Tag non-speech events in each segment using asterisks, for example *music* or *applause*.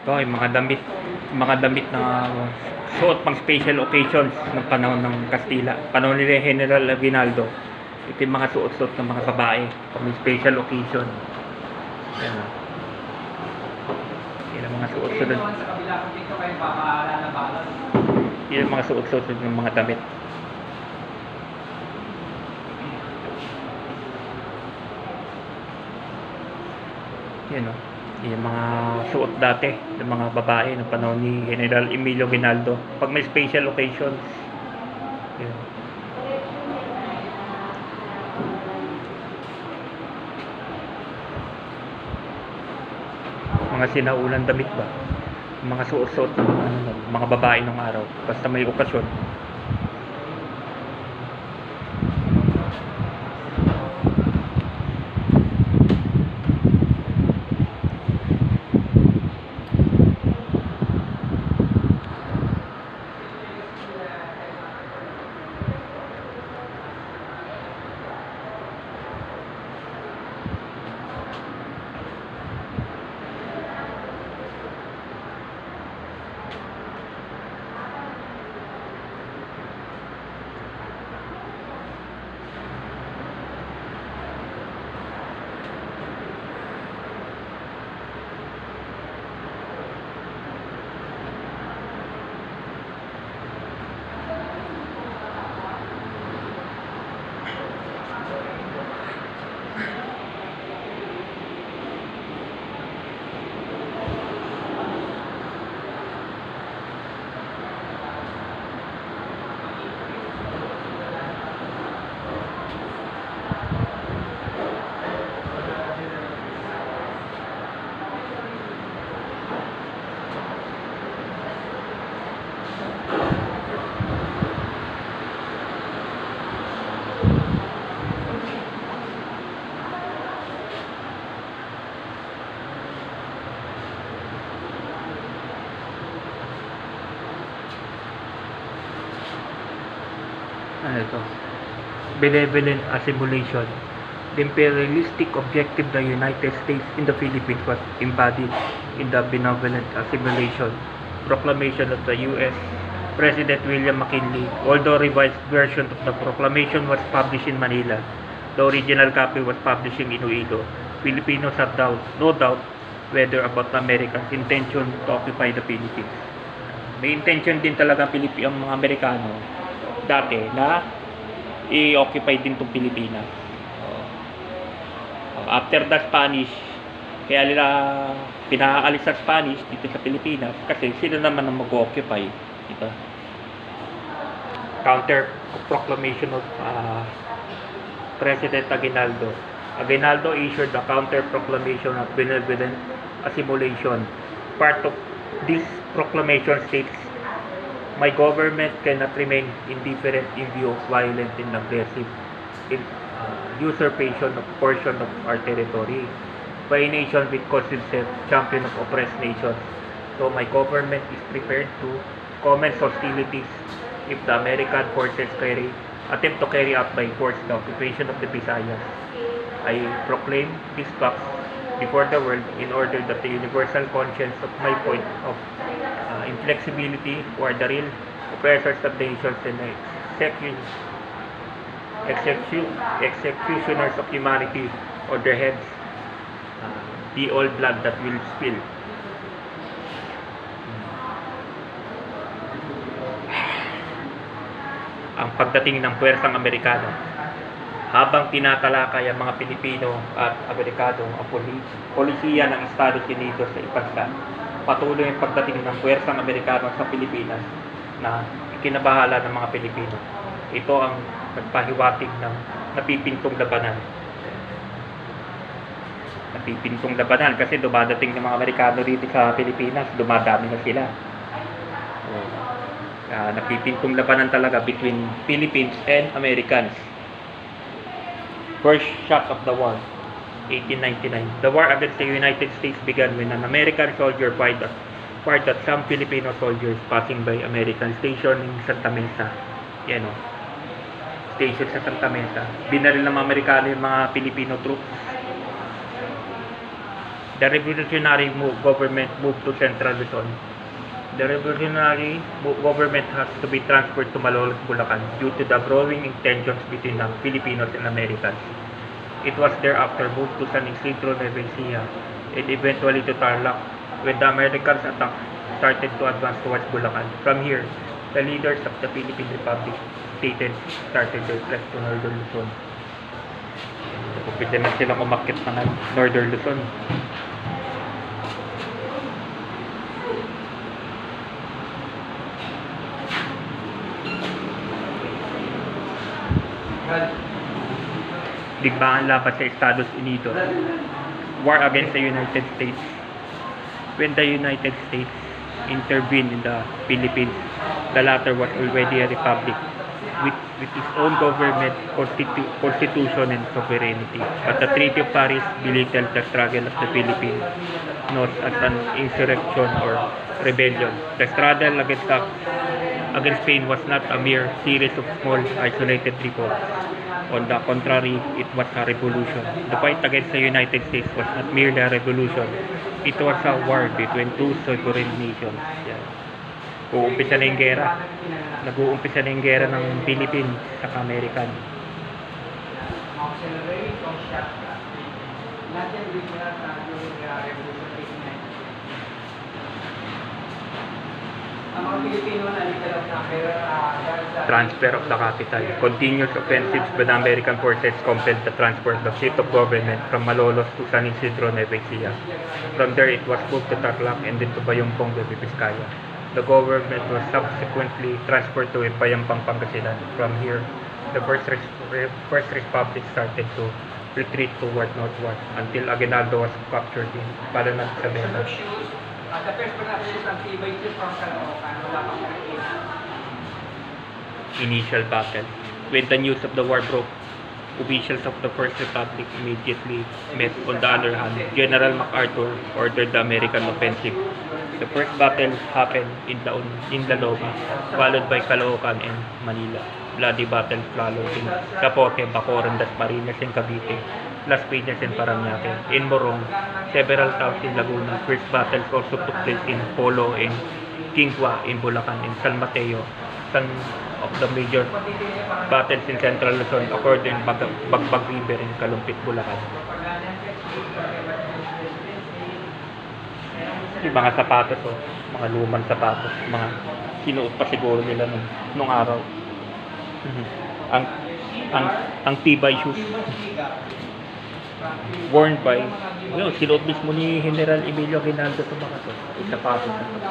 Ito ay mga damit, mga damit na suot pang special occasions ng panahon ng Kastila. Panahon ni General Aguinaldo. Ito yung mga suot-suot ng mga babae pang special occasion. Ayan o. Yan ang mga suot-suot. Yan ang mga suot-suot ng mga damit. Yan o. Yung mga suot dati ng mga babae ng panahon ni General Emilio Ginaldo. Pag may special occasions. Yan. Mga sinaulang damit ba? Mga suot-suot ng mga, ano, mga babae ng araw. Basta may okasyon. ano ito? Benevolent assimilation. The imperialistic objective of the United States in the Philippines was embodied in the benevolent assimilation proclamation of the U.S. President William McKinley. Although revised version of the proclamation was published in Manila, the original copy was published in Iloilo. Filipinos have doubt, no doubt whether about America's intention to occupy the Philippines. May intention din talaga ang Pilipi ang mga Amerikano dati na i-occupy din itong Pilipinas. Oo. After the Spanish, kaya nila pinaalis sa Spanish dito sa Pilipinas kasi sila naman ang mag-occupy. Diba? Counter proclamation of uh, President Aguinaldo. Aguinaldo issued a counter proclamation of benevolent assimilation. Part of this proclamation states my government cannot remain indifferent in view of violent and aggressive in, uh, usurpation of portion of our territory by a nation which calls itself champion of oppressed nations. So my government is prepared to commence hostilities if the American forces carry attempt to carry out by force the occupation of the Visayas. I proclaim this fact before the world in order that the universal conscience of my point of inflexibility or the real oppressors of the nations and execu- execu- executioners of humanity or their heads uh, be all blood that will spill. *sighs* Ang pagdating ng puwersang Amerikano habang tinatalakay ang mga Pilipino at Amerikano ang polis, polisiya ng Estados Unidos sa ibansa, patuloy ang pagdating ng puwersang Amerikano sa Pilipinas na ikinabahala ng mga Pilipino. Ito ang nagpahiwatig ng napipintong labanan. Napipintong labanan kasi dumadating ng mga Amerikano dito sa Pilipinas, dumadami na sila. Uh, napipintong labanan talaga between Philippines and Americans. First shock of the war, 1899. The war against the United States began when an American soldier fired at, fired at some Filipino soldiers passing by American station in Santa Mesa. Yan o. Station sa Santa Mesa. Binaril ng mga Amerikano yung mga Filipino troops. The revolutionary move, government moved to Central Luzon. The revolutionary government has to be transferred to Malolos, Bulacan due to the growing tensions between the Filipinos and Americans. It was thereafter moved to San Isidro Nueva Ecija and eventually to Tarlac when the Americans attack started to advance towards Bulacan. From here, the leaders of the Philippine Republic stated started their flight to Northern Luzon. Pupili na silang umakit ng Northern Luzon. Digmaan laban sa Estados Unidos. War against the United States. When the United States intervened in the Philippines, the latter was already a republic with, with its own government, constitu- constitution, and sovereignty. But the Treaty of Paris belittled the struggle of the Philippines not as an insurrection or rebellion. The struggle against the, against Spain was not a mere series of small isolated revolts. On the contrary, it was a revolution. The fight against the United States was not merely a revolution. It was a war between two sovereign nations. Yan. Uumpisa na yung gera. Nag-uumpisa na yung gera ng Philippines sa American. Auxiliary from Shaka. Lahat yan original sa yung uh, Revolution 1890. Ang mga Pilipino na little of number uh, dahil sa Transfer of the capital. Continuous offensives by the American forces compelled the transfer of the seat of government from Malolos to San Isidro, Nueva Ecija. From there, it was moved to Tarlac and then to Bayumpong, Nueva Vizcaya. The government was subsequently transferred to Ipayampang, Pangasinan. From here, the first, re- first republic started to retreat toward northward until Aguinaldo was captured in Palanag, Sa Sabena. shoes, at the first production shoes ang tibay ito from Caloocan, wala pang Pilipino. initial battle. When the news of the war broke, officials of the First Republic immediately met. On the other hand, General MacArthur ordered the American offensive. The first battle happened in the in the Loma, followed by Caloocan and Manila. Bloody battles followed in Capote, Bacoran, Dasmariñas, and Cavite, Las Piñas, and Paranaque. In Morong, several towns in Laguna. First battles also took place in Polo and Quingua in Bulacan and San Mateo. Some of the major battles in Central Luzon occurred in Bag Bagbag River in Kalumpit, Bulacan. Yung mga sapatos, oh, mga lumang sapatos, mga sinuot pa siguro nila nung, nung araw. Mhm. ang ang ang tibay shoes worn by yun, sinuot mismo ni General Emilio Aguinaldo sa mga to. Yung sapatos. na to.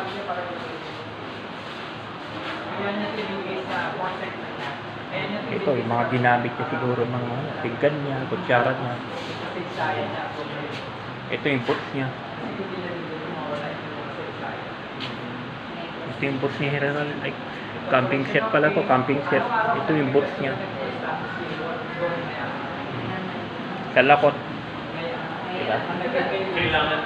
Ito, yung mga ginamit niya siguro mga tiggan niya, kutsara niya. Ito yung boots niya. Ito yung boots ni General. Like, camping set pala to, camping set. Ito yung boots niya. Sa lakot. Diba? Kailangan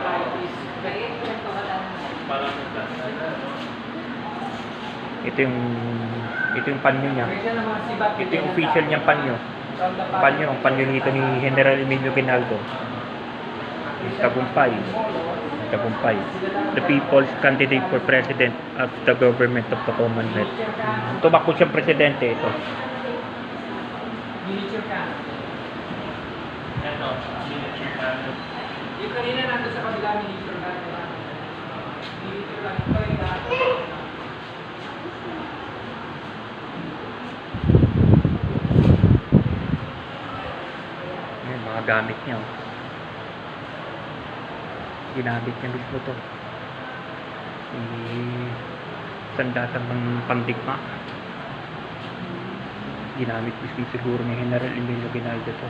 Ito yung ito yung panyo niya. Ito yung official niyang panyo. Panyo, ang panyo nito ni General Emilio Ginaldo. Yung Tagumpay. Tagumpay. The people's candidate for president of the government of the Commonwealth. Tumakbo siyang presidente ito. Miniature can. Yung kanina nandun sa kabila, miniature can. Miniature can. Ito yung lahat. Mga gamit niya. oh. Ginamit niya mismo to. Eh, sandatan ng pandigma. Ginamit mismo siguro ni General Emilio Ginaldo to.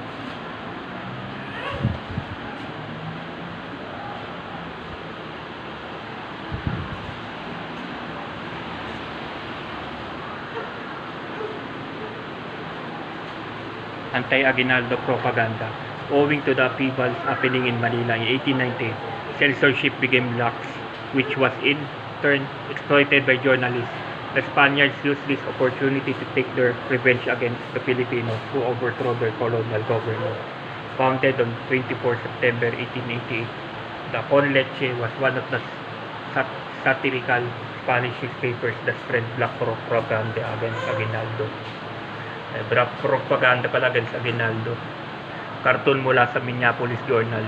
anti-Aguinaldo propaganda. Owing to the upheavals happening in Manila in 1890, censorship became lax, which was in turn exploited by journalists. The Spaniards used this opportunity to take their revenge against the Filipinos who overthrew their colonial government. Founded on 24 September 1888, the Con Leche was one of the sat- satirical Spanish newspapers that spread black pro- propaganda against Aguinaldo. Eh, black propaganda pala against Aguinaldo. Cartoon mula sa Minneapolis Journal.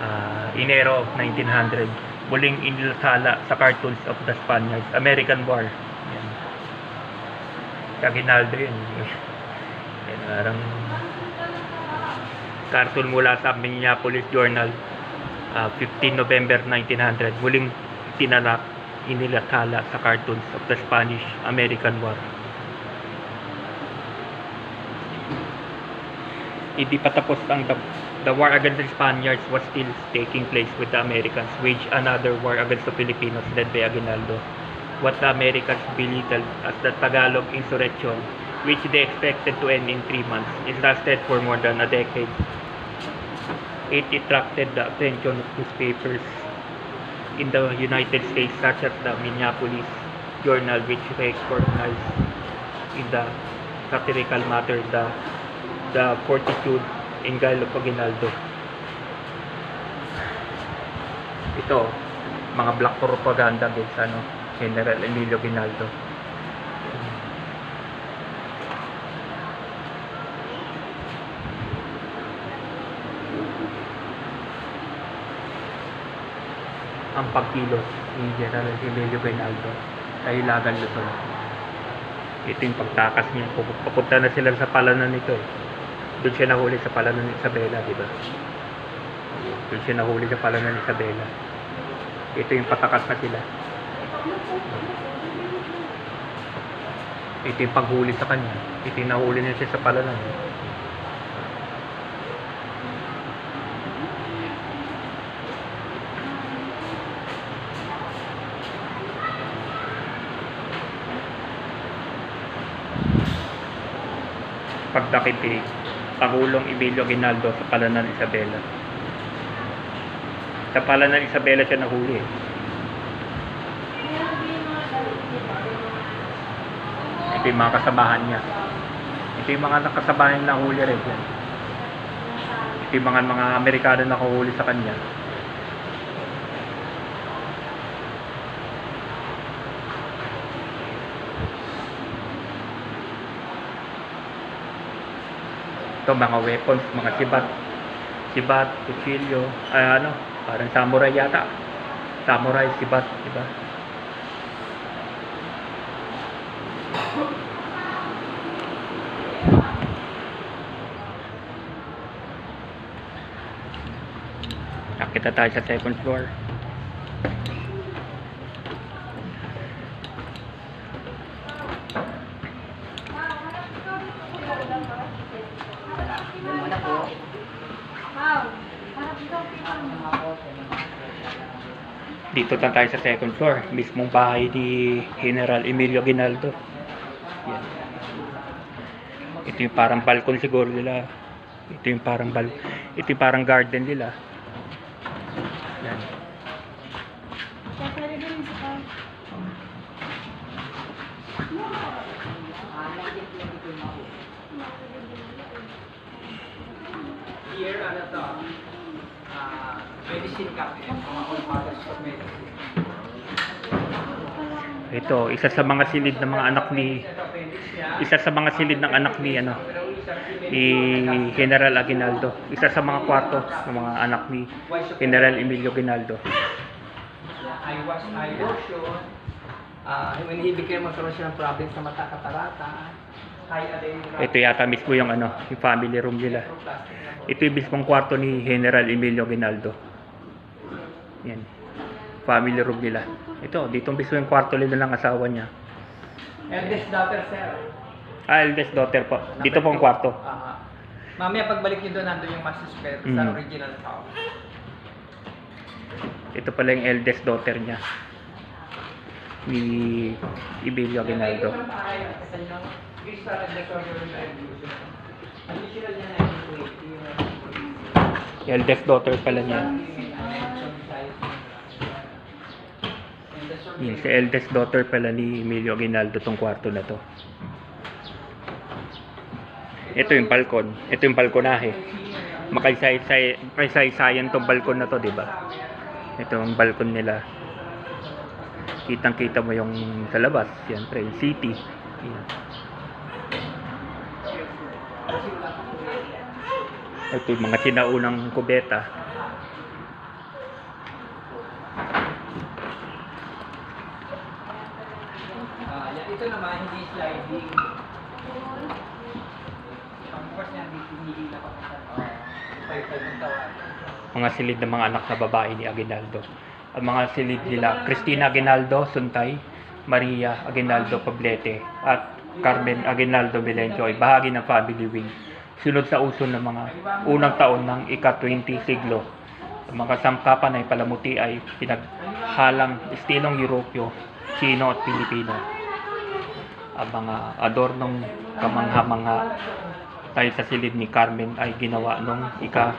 Ah, Enero of 1900. Muling inilathala sa cartoons of the Spaniards. American War. Yan. Si Aguinaldo yun. *laughs* Yan, parang cartoon mula sa Minneapolis Journal. Ah, 15 November 1900. Muling tinala, inilathala sa cartoons of the Spanish-American War. Hindi pa tapos ang the, the war against the Spaniards was still taking place with the Americans waged another war against the Filipinos led by Aguinaldo. What the Americans belittled as the Tagalog insurrection, which they expected to end in three months, it lasted for more than a decade. It attracted the attention of newspapers in the United States such as the Minneapolis Journal which recognized in the satirical matter the the fortitude in Galo Aguinaldo. Ito, mga black propaganda against ano, General Emilio Aguinaldo. ang pagkilos ni General Emilio Aguinaldo sa Ilagan Luzon. Ito yung pagtakas niya. Pupu- Papunta na sila sa palanan nito eh. Doon siya nahuli sa palanan ni Isabela, di ba? Doon siya nahuli sa palanan ni Isabela. Ito yung patakas na sila. Ito yung paghuli sa kanya. Ito yung nahuli niya siya sa palanan. pagdakip ni Pangulong Emilio Aguinaldo sa palanan Isabela. Sa palanan Isabela siya nahuli. Ito yung mga kasamahan niya. Ito yung mga nakasabahan na nahuli rin. Ito yung mga, mga Amerikano na nakahuli sa kanya. Ito mga weapons, mga sibat. Sibat, kutsilyo, ay ano, parang samurai yata. Samurai, sibat, diba? Nakita tayo sa second floor. Na tayo sa second floor, mismong bahay ni General Emilio Aguinaldo. Yan. Ito yung parang balcony siguro nila. Ito yung parang bal ito yung parang garden nila. Yan. Here, ano to? Ah, medicine cabinet. Mga all mothers of medicine. Ito, isa sa mga silid ng mga anak ni isa sa mga silid ng anak ni ano ni General Aguinaldo. Isa sa mga kwarto ng mga anak ni General Emilio Aguinaldo. I was eye lotion. Ah, uh, inihibig kayo magkaroon siya ng problem sa mata katarata. Ito yata mismo yung ano, yung family room nila. Ito yung mismong kwarto ni General Emilio Aguinaldo. Yan. Family room nila. Ito, dito mismo yung kwarto nila ng asawa niya. Eldest daughter, sir. Ah, eldest daughter po. Dito po ang kwarto. Ah, mamaya pagbalik niyo doon, nandun yung master spare sa Mm. original house. Ito pala yung eldest daughter niya. Ni Emilio Aguinaldo. Yung eldest daughter pala niya. Yan, si eldest daughter pala ni Emilio Aguinaldo tong kwarto na to. Ito yung balkon. Ito yung balkonahe. Makaysay-say, makaysay-sayan tong balkon na to, di ba? Ito ang balkon nila. Kitang-kita mo yung sa labas, siyempre, yung city. Yan. Ito yung mga sinaunang kubeta. Ah, yan, ito naman, hindi sliding. Ang bukas niya, hindi tawa. mga silid ng mga anak na babae ni Aguinaldo. Ang mga silid nila, Cristina Aguinaldo, Suntay, Maria Aguinaldo Poblete, at Carmen Aguinaldo Belencio ay bahagi ng family wing. Sunod sa uso ng mga unang taon ng ika-20 siglo. Ang mga sangkapan ay palamuti ay pinaghalang estilong Europyo, Chino at Pilipino. Ang mga adornong kamangha-mangha tayo sa silid ni Carmen ay ginawa nung ika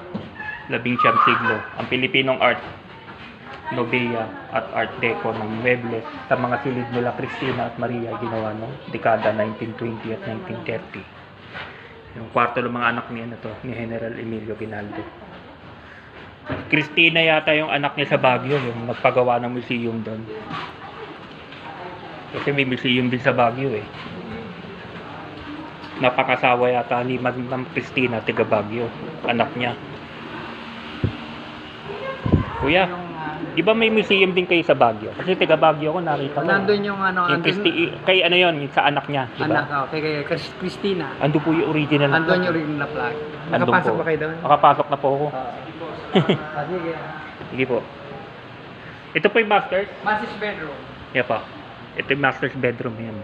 labing siyam siglo. Ang Pilipinong art, Nobea at Art Deco ng Muebles sa mga silid nila Cristina at Maria ay ginawa nung dekada 1920 at 1930. Yung kwarto ng mga anak niya na to, ni General Emilio Ginaldo. Cristina yata yung anak niya sa Baguio, yung nagpagawa ng museum doon. Kasi may museum din sa Baguio eh. Napakasawa yata ni Madam Cristina, taga Baguio, anak niya. Kuya, ah, di ba may museum din kayo sa Baguio? Kasi taga Baguio ko nakita ko. nandun yung ano, Yung andun, Christi, kay ano yon sa anak niya, di anak, ba? oh, kay, kay Chris- Christina. Ando po yung original na Andun plug. yung ring na flag. Andun Nakapasok po. ba kayo doon? Nakapasok na po ako. Ah, *laughs* sige. Sige po. Ito po yung master's. Masis bedroom. Yeah pa. Ito yung master's bedroom yan.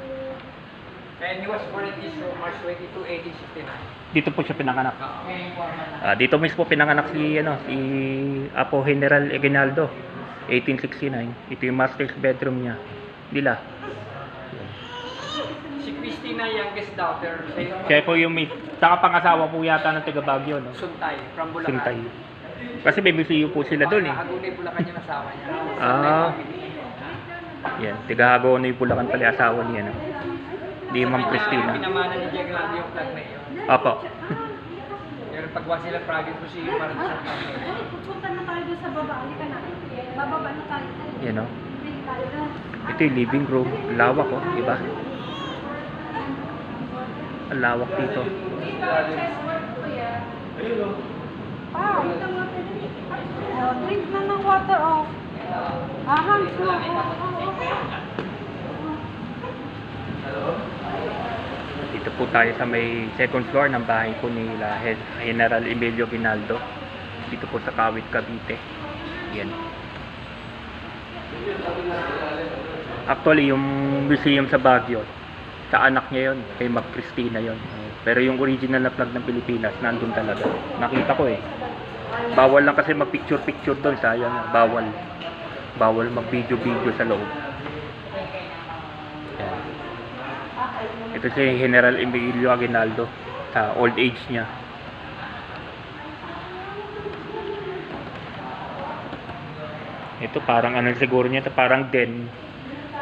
And he was born in this room March 22, 1869. Dito po siya pinanganak. Ah, dito mismo pinanganak si ano si Apo General Aguinaldo 1869. Ito yung master's bedroom niya. Nila. Si Christina, youngest daughter. Siya po yung may saka pangasawa po yata ng taga Baguio no. Suntay, from Bulacan. Suntay. Kasi may museum po sila doon eh. Hagunay Bulacan yung asawa niya. Ah. Suntay Yan, taga Hagono yung Bulacan pala asawa niya no. Di Ma'am. Christina. Pinamana ni Grande yung flag na yun. Apo. Pero pagwa sila province ko si Martin sa Pupunta na tayo sa baba. Halika na. Bababa na tayo. Yan no. Na. Ito yung living room. Ang Lawak oh, di ba? Ang lawak dito. Ah, ito nga pwede. Oh, drink na ng water, oh. Ahang, oh. Dito po tayo sa may second floor ng bahay po Head General Emilio Ginaldo. Dito po sa Kawit, Cavite. Yan. Actually, yung museum sa Baguio, sa anak niya yon kay Mag Cristina yon Pero yung original na flag ng Pilipinas, nandun talaga. Nakita ko eh. Bawal lang kasi mag-picture-picture doon, sayang. Bawal. Bawal mag-video-video sa loob. Yan. Ito si General Emilio Aguinaldo sa old age niya. Ito parang ano siguro niya, ito parang den.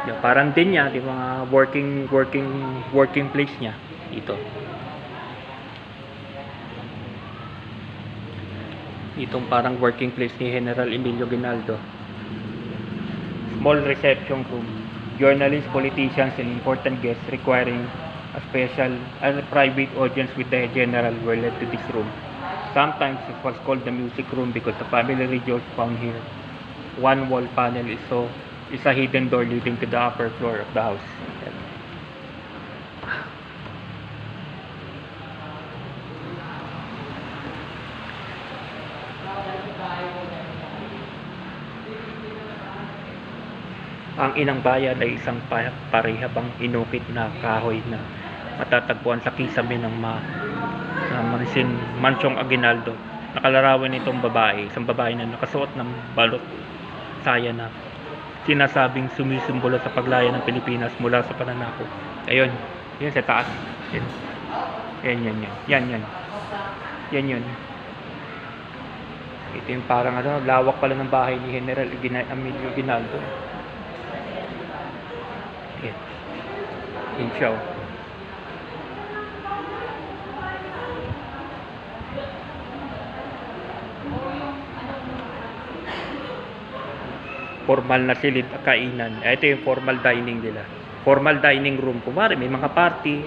Yeah, parang den niya, di mga working working working place niya dito. Itong parang working place ni General Emilio Ginaldo. Small reception room. Journalists, politicians, and important guests requiring a special and private audience with the general were led to this room. Sometimes it was called the music room because the family radios found here. One wall panel is so is a hidden door leading to the upper floor of the house. Ang inang bayan ay isang pa- parehabang inukit na kahoy na matatagpuan sa kisame ng ma na mansin Mansyong Aguinaldo. Nakalarawan nitong babae, isang babae na nakasuot ng balot saya na sinasabing sumisimbolo sa paglaya ng Pilipinas mula sa pananako. Ayun, yun sa taas. Yan. Yan, yan, yan. Yan, yan. Yan, yun. Ito yung parang ano, lawak pala ng bahay ni General Gina- Inchao. Formal na silid kainan. Eh, ito yung formal dining nila. Formal dining room. Kumari, may mga party.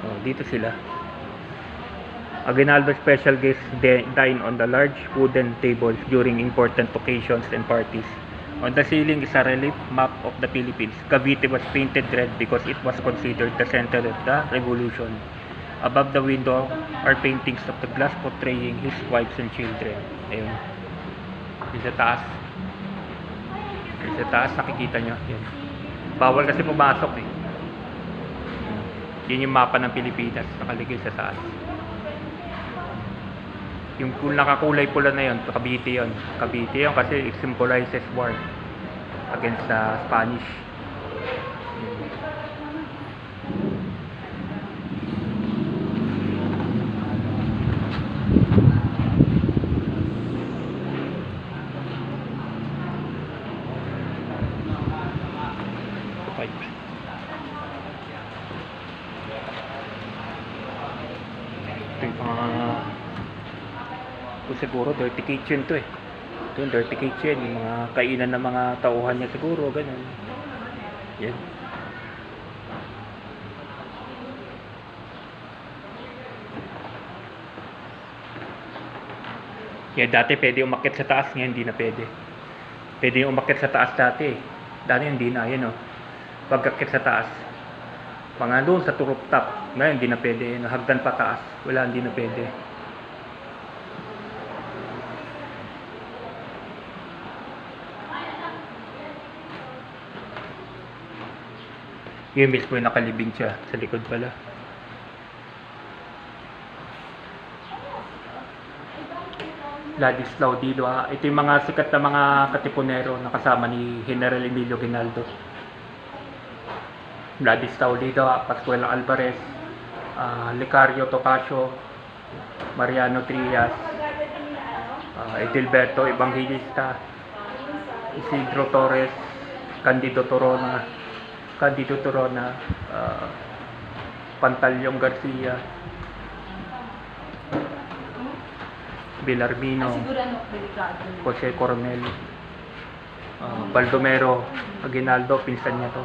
Oh, dito sila. Aguinaldo special guests dine on the large wooden tables during important occasions and parties. On the ceiling is a relief map of the Philippines. Cavite was painted red because it was considered the center of the revolution. Above the window are paintings of the glass portraying his wives and children. Ayun. Yung sa taas. Yung sa taas, nakikita nyo. Yun. Bawal kasi pumasok eh. Yun yung mapa ng Pilipinas. Nakalagay sa taas. Yung nakakulay pula na yun, Cavite yun. Cavite yun kasi it symbolizes war against the Spanish. Five. Ito yung mga ito siguro dirty kitchen to eh. Ito yung dirty kitchen, yung mga kainan ng mga tauhan niya siguro, ganun. Yan. Yeah, dati pwede umakit sa taas, ngayon hindi na pwede. Pwede umakit sa taas dati eh. Dati hindi na, yan o. Pagkakit sa taas, mga doon sa turop top, ngayon hindi na pwede. Hagdan pa taas, wala, hindi na pwede. Yun mismo yung nakalibing siya sa likod pala. Ladislao Dilo. ah. Ito yung mga sikat na mga katipunero na kasama ni General Emilio Ginaldo. Ladislao Dilo, ah, Pascual Alvarez, ah, Licario Tocacio, Mariano Trias, ah, Edilberto Evangelista, Isidro Torres, Candido Torona, Candido Torona, ah, Pantalyong Garcia, Bilarmino, Siguro ano. Jose Coronel, ah, Baldomero, Aguinaldo, pinsan niya to.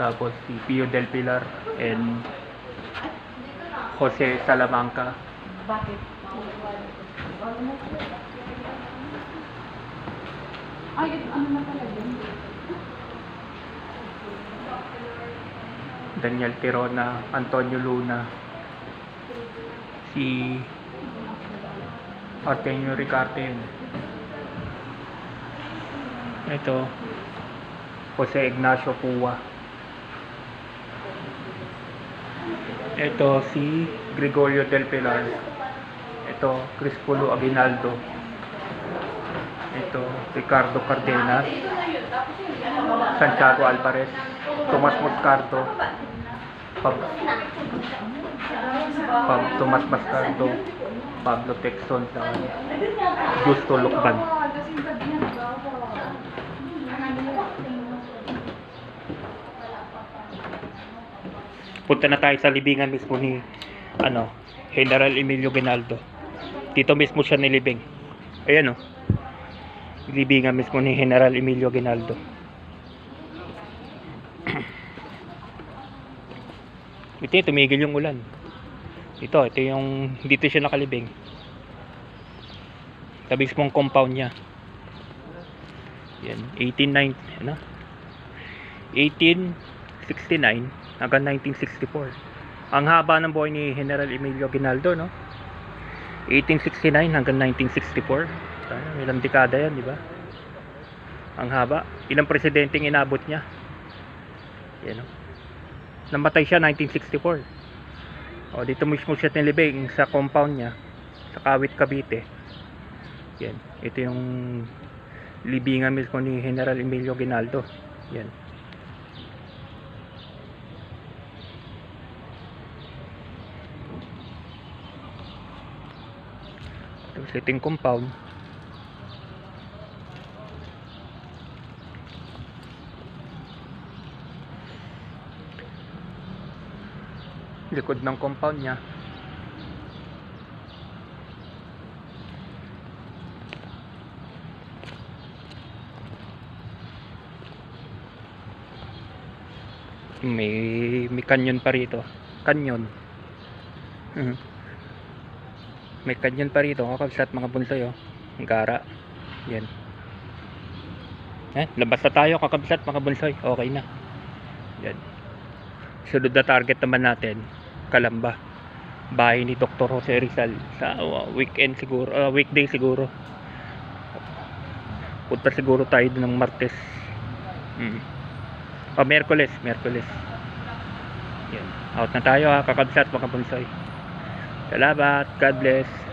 Tapos si Pio Del Pilar and Jose Salamanca. Bakit? Ay, ano na pala Daniel Tirona, Antonio Luna, si Artemio Ricarte. yun. Ito, Jose Ignacio Pua. Ito si Gregorio Del Pilar. Ito, Crispulo Aguinaldo. Ito, Ricardo Cardenas. Santiago Alvarez. Tomas Moscardo. Pab Pab Tomas Moscardo. Pablo Texon sa Justo Lukban. Punta na tayo sa libingan mismo ni ano, General Emilio Ginaldo. Dito mismo siya nilibing. Ayan oh. Libingan mismo ni General Emilio Ginaldo. Ito, tumigil yung ulan. Ito, ito yung dito siya nakalibing. Tabi mismong compound niya. Yan, 1890, ano? 1869 hanggang 1964. Ang haba ng buhay ni General Emilio Ginaldo, no? 1869 hanggang 1964. Ano, ilang dekada yan, di ba? Ang haba. Ilang presidenteng inabot niya. Yan, no? Namatay siya 1964. O, dito mismo siya nilibing sa compound niya sa Kawit, Cavite. Yan. Ito yung libingan mismo ni General Emilio Ginaldo. Yan. Ito yung compound. likod ng compound niya. May may canyon pa rito. Canyon uh mhm. may canyon pa rito. Kakabsat mga buntoy oh. Gara. Yan. Eh, labas na tayo kakabsat mga buntoy okay na. Yan. Sunod na target naman natin. Kalamba. Bahay ni Dr. Jose Rizal. Sa uh, weekend siguro. uh, weekday siguro. Punta siguro tayo ng Martes. Mm. O, Merkules. Merkules. Yan. Out na tayo ha. Kakabsat mga bunsoy. Salamat. God bless.